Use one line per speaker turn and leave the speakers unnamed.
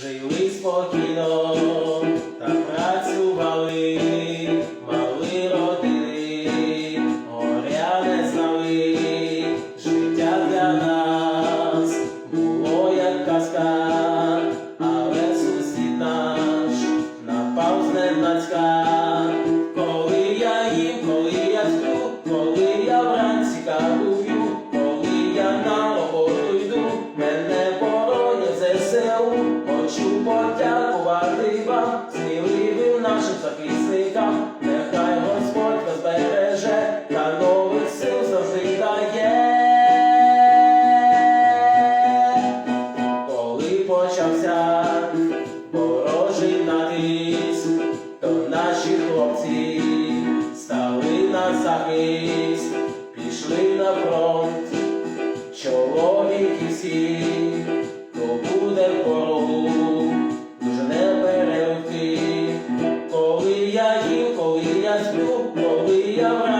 жили спокійно та працювали, мали родини, горя не знали, життя для нас було як казка, але сусід наш напав зненацька. Хочу подякувати вам, сміливим нашим захисникам, нехай Господь вас береже, та нових сил завжди дає. Коли почався ворожий натиск, то наші хлопці стали на захист, пішли на фронт, чоловіки всі, Yeah.